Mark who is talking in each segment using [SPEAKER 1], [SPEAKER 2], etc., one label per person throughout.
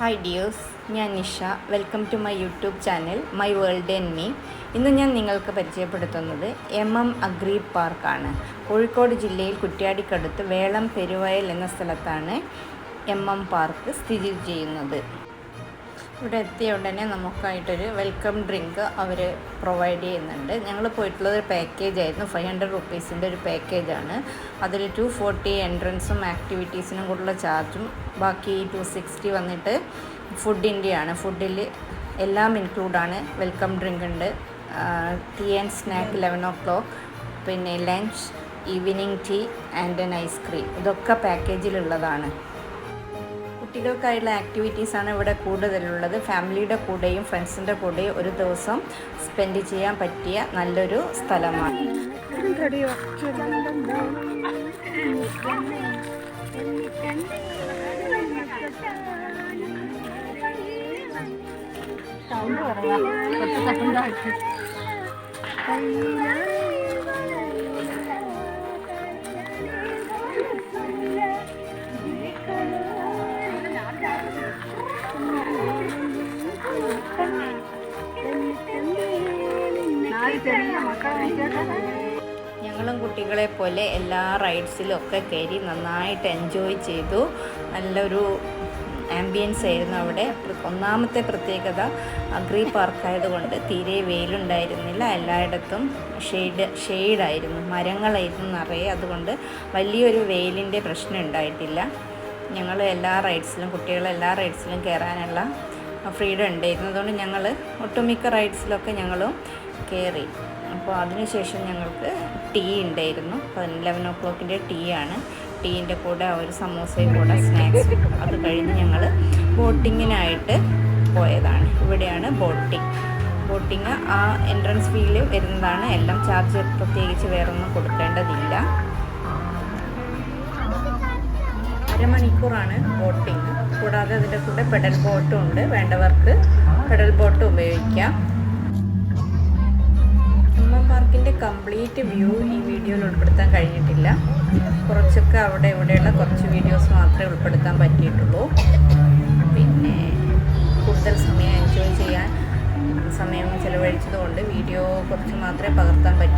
[SPEAKER 1] Hi dears ഞാൻ Nisha. Welcome to my YouTube channel my world n me ഇന്ന് ഞാൻ നിങ്ങൾക്ക് പരിചയപ്പെടുത്തുന്നത് എം എം അഗ്രി പാർക്കാണ് കോഴിക്കോട് ജില്ലയിൽ കുറ്റ്യാടിക്കടുത്ത് വേളം പെരുവയൽ എന്ന സ്ഥലത്താണ് എം എം പാർക്ക് സ്ഥിതി ചെയ്യുന്നത്. ഇവിടെ എത്തിയ ഉടനെ നമുക്കായിട്ടൊരു വെൽക്കം ഡ്രിങ്ക് അവർ പ്രൊവൈഡ് ചെയ്യുന്നുണ്ട്. ഞങ്ങൾ പോയിട്ടുള്ളത് ഒരു പാക്കേജ് ആയിരുന്നു. ഫൈവ് ഹൺഡ്രഡ് റുപ്പീസിന്റെ ഒരു പാക്കേജാണ് അതിൽ ടു ഫോർട്ടി എൻട്രൻസും ആക്ടിവിറ്റീസിനും കൂടുള്ള ചാർജും ബാക്കി ടു സിക്സ്റ്റി വന്നിട്ട് ഫുഡിന്റെയാണ് ഫുഡിൽ എല്ലാം ഇൻക്ലൂഡാണ് വെൽക്കം ഡ്രിങ്ക് ഉണ്ട്. Tea and snack eleven o'clock പിന്നെ lunch evening tea and n ice cream ഇതൊക്കെ പാക്കേജിലുള്ളതാണ് കുട്ടികൾക്കായുള്ള ആക്ടിവിറ്റീസാണ് ഇവിടെ കൂടുതലുള്ളത്. ഫാമിലിയുടെ കൂടെയും ഫ്രണ്ട്സിന്റെ കൂടെയും ഒരു ദിവസം സ്പെൻഡ് ചെയ്യാൻ പറ്റിയ നല്ലൊരു സ്ഥലമാണ്. ഞങ്ങളും കുട്ടികളെ പോലെ എല്ലാ റൈഡ്സിലും ഒക്കെ കയറി നന്നായിട്ട് എൻജോയ് ചെയ്തു. നല്ലൊരു ആംബിയൻസ് ആയിരുന്നു അവിടെ. ഒന്നാമത്തെ പ്രത്യേകത അഗ്രി പാർക്കായതുകൊണ്ട് തീരെ വെയിലുണ്ടായിരുന്നില്ല. എല്ലായിടത്തും ഷെയ്ഡ് ഷെയ്ഡായിരുന്നു മരങ്ങളായിരുന്നു നിറയെ. അതുകൊണ്ട് വലിയൊരു വെയിലിന്റെ പ്രശ്നം ഉണ്ടായിട്ടില്ല. ഞങ്ങൾ എല്ലാ റൈഡ്സിലും കുട്ടികളെ എല്ലാ റൈഡ്സിലും കയറാനുള്ള ഫ്രീഡം ഉണ്ടായിരുന്നു അതുകൊണ്ട് ഞങ്ങൾ ഒട്ടുമിക്ക റൈഡ്സിലൊക്കെ ഞങ്ങളും കയറി. അപ്പോൾ അതിനുശേഷം ഞങ്ങൾക്ക് ടീ ഉണ്ടായിരുന്നു. ലെവൻ ഓ ക്ലോക്കിന്റെ ടീ ആണ്. ടീന്റെ കൂടെ ഒരു സമോസയും കൂടെ സ്നാക്സ് അത് കഴിഞ്ഞ് ഞങ്ങൾ ബോട്ടിങ്ങിനായിട്ട് പോയതാണ്. ഇവിടെയാണ് ബോട്ടിങ്. ബോട്ടിങ് ആ എൻട്രൻസ് ഫീൽ വരുന്നതാണ്. എല്ലാം ചാർജ് പ്രത്യേകിച്ച് വേറൊന്നും കൊടുക്കേണ്ടതില്ല. അരമണിക്കൂറാണ് ബോട്ടിങ്. കൂടാതെ അതിന്റെ കൂടെ പെഡൽ ബോട്ടും ഉണ്ട്. വേണ്ടവർക്ക് പെഡൽ ബോട്ട് ഉപയോഗിക്കാം. അമ്മ കംപ്ലീറ്റ് വ്യൂ ഈ വീഡിയോയിൽ ഉൾപ്പെടുത്താൻ കഴിഞ്ഞിട്ടില്ല. കുറച്ചൊക്കെ അവിടെ ഇവിടെയുള്ള കുറച്ച് വീഡിയോസ് മാത്രമേ ഉൾപ്പെടുത്താൻ പറ്റിയിട്ടുള്ളൂ. പിന്നെ കൂടുതൽ സമയം എൻജോയ് ചെയ്യാൻ സമയം ചിലവഴിച്ചതുകൊണ്ട് വീഡിയോ കുറച്ച് മാത്രമേ പകർത്താൻ പറ്റിയിട്ടുള്ളൂ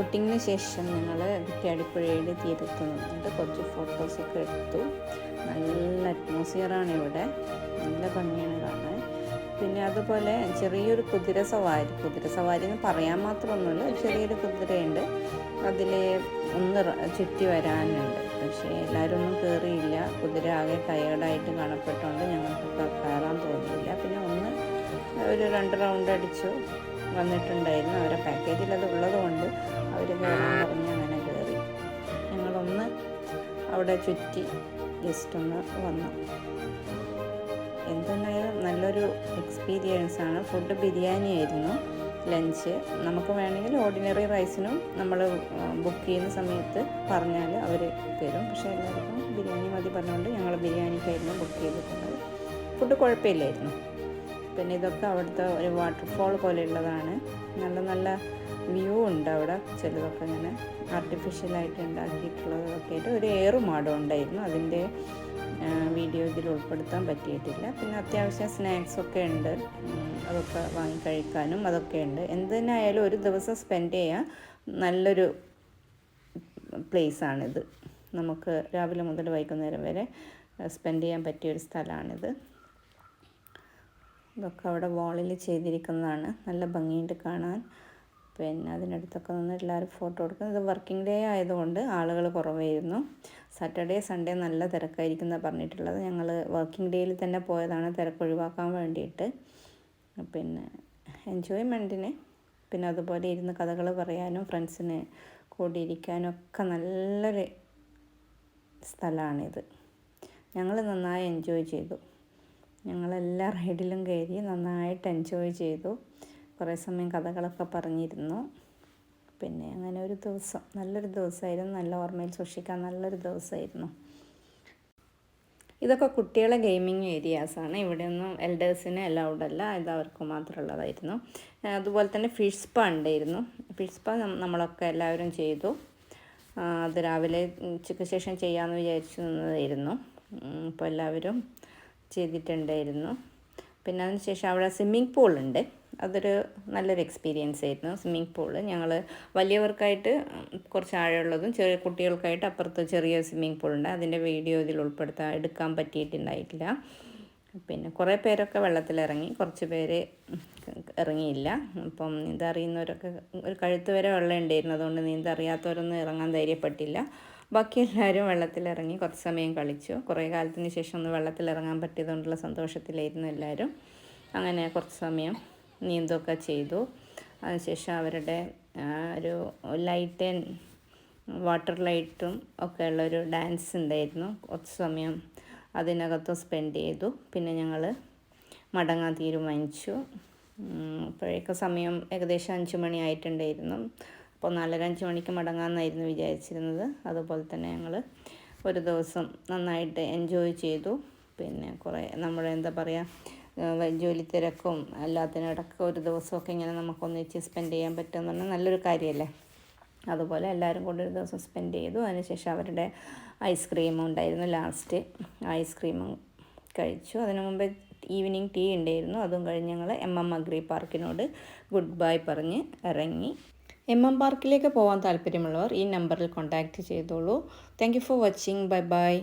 [SPEAKER 1] ബോട്ടിങ്ങിന് ശേഷം ഞങ്ങൾ കുറ്റ്യാടിപ്പുഴയുടെ തീരത്ത് നിന്നിട്ട് കുറച്ച് ഫോട്ടോസൊക്കെ എടുത്തു. നല്ല അറ്റ്മോസ്ഫിയറാണ് ഇവിടെ. നല്ല ഭംഗിയാണ് കാണാൻ. പിന്നെ അതുപോലെ ചെറിയൊരു കുതിര സവാരി കുതിര സവാരി എന്ന് പറയാൻ മാത്രമൊന്നുമില്ല. ചെറിയൊരു കുതിരയുണ്ട്. അതിൽ ഒന്ന് ചുറ്റി വരാനുണ്ട്. പക്ഷേ എല്ലാവരും ഒന്നും കയറിയില്ല കുതിര ആകെ ടയേർഡായിട്ട് കാണപ്പെട്ടുകൊണ്ട് ഞങ്ങൾക്ക് കയറാൻ തോന്നിയില്ല. പിന്നെ ഒന്ന് ഒരു രണ്ട് റൗണ്ട് അടിച്ചു. വന്നിട്ടുണ്ടായിരുന്നു. അവരെ പാക്കേജിൽ അത് ഉള്ളതുകൊണ്ട് അവർ കയറാൻ പറഞ്ഞ് അങ്ങനെ കയറി ഞങ്ങളൊന്ന് അവിടെ ചുറ്റി ജസ്റ്റ് ഒന്ന് വന്നു. എന്തുണ്ടായാലും നല്ലൊരു എക്സ്പീരിയൻസ് ആണ്. ഫുഡ് ബിരിയാണി ആയിരുന്നു. ലഞ്ച് നമുക്ക് വേണമെങ്കിൽ ഓർഡിനറി റൈസിനും നമ്മൾ ബുക്ക് ചെയ്യുന്ന സമയത്ത് പറഞ്ഞാൽ അവർ തരും. പക്ഷേ എല്ലാവർക്കും ബിരിയാണി മതി പറഞ്ഞുകൊണ്ട് ഞങ്ങൾ ബിരിയാണിക്കായിരുന്നു ബുക്ക് ചെയ്തിട്ടുള്ളത്. ഫുഡ് കുഴപ്പമില്ലായിരുന്നു. പിന്നെ ഇതൊക്കെ അവിടുത്തെ ഒരു വാട്ടർഫോൾ പോലെയുള്ളതാണ്. നല്ല നല്ല വ്യൂ ഉണ്ട് അവിടെ. ചിലതൊക്കെ ഇങ്ങനെ ആർട്ടിഫിഷ്യലായിട്ട് ഉണ്ടാക്കിയിട്ടുള്ളതൊക്കെ ആയിട്ട് ഒരു ഏറുമാടം ഉണ്ടായിരുന്നു. അതിന്റെ വീഡിയോ ഇതിൽ ഉൾപ്പെടുത്താൻ പറ്റിയിട്ടില്ല. പിന്നെ അത്യാവശ്യം സ്നാക്സൊക്കെ ഉണ്ട്. അതൊക്കെ വാങ്ങി കഴിക്കാനും അതൊക്കെ ഉണ്ട്. എന്തിനായാലും ഒരു ദിവസം സ്പെൻഡ് ചെയ്യാൻ നല്ലൊരു പ്ലേസാണിത് നമുക്ക് രാവിലെ മുതൽ വൈകുന്നേരം വരെ സ്പെൻഡ് ചെയ്യാൻ പറ്റിയ ഒരു സ്ഥലമാണിത്. ഇതൊക്കെ അവിടെ വാളിൽ ചെയ്തിരിക്കുന്നതാണ്. നല്ല ഭംഗിയുണ്ട് കാണാൻ. പിന്നെ അതിനടുത്തൊക്കെ നിന്ന് എല്ലാവരും ഫോട്ടോ എടുക്കുന്നത് ഇത് വർക്കിംഗ് ഡേ ആയതുകൊണ്ട് ആളുകൾ കുറവായിരുന്നു. സാറ്റർഡേ സൺഡേ നല്ല തിരക്കായിരിക്കും എന്നാണ് പറഞ്ഞിട്ടുള്ളത്. ഞങ്ങൾ വർക്കിംഗ് ഡേയിൽ തന്നെ പോയതാണ് തിരക്ക് ഒഴിവാക്കാൻ വേണ്ടിയിട്ട്. പിന്നെ എൻജോയ്മെന്റിന് പിന്നെ അതുപോലെ ഇരുന്ന് കഥകൾ പറയാനും ഫ്രണ്ട്സിന് കൂടിയിരിക്കാനും ഒക്കെ നല്ലൊരു സ്ഥലമാണിത്. ഞങ്ങൾ നന്നായി എൻജോയ് ചെയ്തു. ഞങ്ങളെല്ലാ റൈഡിലും കയറി നന്നായിട്ട് എൻജോയ് ചെയ്തു. കുറേ സമയം കഥകളൊക്കെ പറഞ്ഞിരുന്നു. പിന്നെ അങ്ങനെ ഒരു ദിവസം നല്ലൊരു ദിവസമായിരുന്നു. നല്ല ഓർമ്മയിൽ സൂക്ഷിക്കാൻ നല്ലൊരു ദിവസമായിരുന്നു. ഇതൊക്കെ കുട്ടികളെ ഗെയിമിങ് ഏരിയാസാണ് ഇവിടെയൊന്നും എൽഡേഴ്സിന് അലൗഡ് അല്ല. ഇത് അവർക്ക് മാത്രമുള്ളതായിരുന്നു. അതുപോലെ തന്നെ ഫിഷ് സ്പാ ഉണ്ടായിരുന്നു. ഫിഷ് സ്പാ നമ്മളൊക്കെ എല്ലാവരും ചെയ്തു. അത് രാവിലെ ഉച്ചയ്ക്ക് ശേഷം ചെയ്യാമെന്ന് വിചാരിച്ചു നിന്നതായിരുന്നു അപ്പോൾ എല്ലാവരും ചെയ്തിട്ടുണ്ടായിരുന്നു. പിന്നെ അതിന് ശേഷം അവിടെ സ്വിമ്മിംഗ് പൂൾ ഉണ്ട്. അതൊരു നല്ലൊരു എക്സ്പീരിയൻസ് ആയിരുന്നു സ്വിമ്മിംഗ് പൂൾ ഞങ്ങൾ വലിയവർക്കായിട്ട് കുറച്ച് ആഴമുള്ളതും ചെറിയ കുട്ടികൾക്കായിട്ട് അപ്പുറത്ത് ചെറിയ സ്വിമ്മിംഗ് പൂളുണ്ട് അതിന്റെ വീഡിയോ ഇതിൽ ഉൾപ്പെടുത്താൻ എടുക്കാൻ പറ്റിയിട്ടുണ്ടായിട്ടില്ല. പിന്നെ കുറേ പേരൊക്കെ വെള്ളത്തിലിറങ്ങി. കുറച്ച് പേര് ഇറങ്ങിയില്ല. അപ്പം നീന്തറിയുന്നവരൊക്കെ ഒരു കഴുത്ത് വരെ വെള്ളം ഉണ്ടായിരുന്നു അതുകൊണ്ട് നീന്തറിയാത്തവരൊന്നും ഇറങ്ങാൻ ധൈര്യപ്പെട്ടില്ല. ബാക്കി എല്ലാവരും വെള്ളത്തിലിറങ്ങി കുറച്ച് സമയം കളിച്ചു. കുറേ കാലത്തിന് ശേഷം ഒന്ന് വെള്ളത്തിലിറങ്ങാൻ പറ്റിയതുകൊണ്ടുള്ള സന്തോഷത്തിലായിരുന്നു എല്ലാവരും അങ്ങനെ കുറച്ച് സമയം നീന്തൊക്കെ ചെയ്തു. അതിനുശേഷം അവരുടെ ഒരു ലൈറ്റ് വാട്ടർ ലൈറ്റും ഒക്കെ ഉള്ളൊരു ഡാൻസ് ഉണ്ടായിരുന്നു. കുറച്ച് സമയം അതിനകത്ത് സ്പെൻഡ് ചെയ്തു. പിന്നെ ഞങ്ങൾ മടങ്ങാൻ തീരുമാനിച്ചു. അപ്പോഴേക്ക് സമയം ഏകദേശം അഞ്ച് മണി ആയിട്ടുണ്ടായിരുന്നു. അപ്പോൾ നാലരഞ്ച് മണിക്ക് മടങ്ങാമെന്നായിരുന്നു വിചാരിച്ചിരുന്നത്. അതുപോലെ തന്നെ ഞങ്ങൾ ഒരു ദിവസം നന്നായിട്ട് എൻജോയ് ചെയ്തു. പിന്നെ കുറേ നമ്മുടെ എന്താ പറയുക ജോലി തിരക്കും എല്ലാത്തിനിടയ്ക്ക് ഒരു ദിവസമൊക്കെ ഇങ്ങനെ നമുക്കൊന്നിച്ച് സ്പെൻഡ് ചെയ്യാൻ പറ്റുമെന്ന് പറഞ്ഞാൽ നല്ലൊരു കാര്യമല്ലേ? അതുപോലെ എല്ലാവരും കൂടി ഒരു ദിവസം സ്പെൻഡ് ചെയ്തു. അതിനുശേഷം അവരുടെ ഐസ്ക്രീമും ഉണ്ടായിരുന്നു ലാസ്റ്റ് ഐസ്ക്രീമും കഴിച്ചു. അതിനു മുമ്പ് ഈവനിങ് ടീ ഉണ്ടായിരുന്നു. അതും കഴിഞ്ഞ് ഞങ്ങൾ എം എം അഗ്രി പാർക്കിനോട് ഗുഡ് ബൈ പറഞ്ഞ് ഇറങ്ങി. എം എം പാർക്കിലേക്ക് പോകാൻ താല്പര്യമുള്ളവർ ഈ നമ്പറിൽ കോൺടാക്റ്റ് ചെയ്തോളൂ. Thank for watching bye bye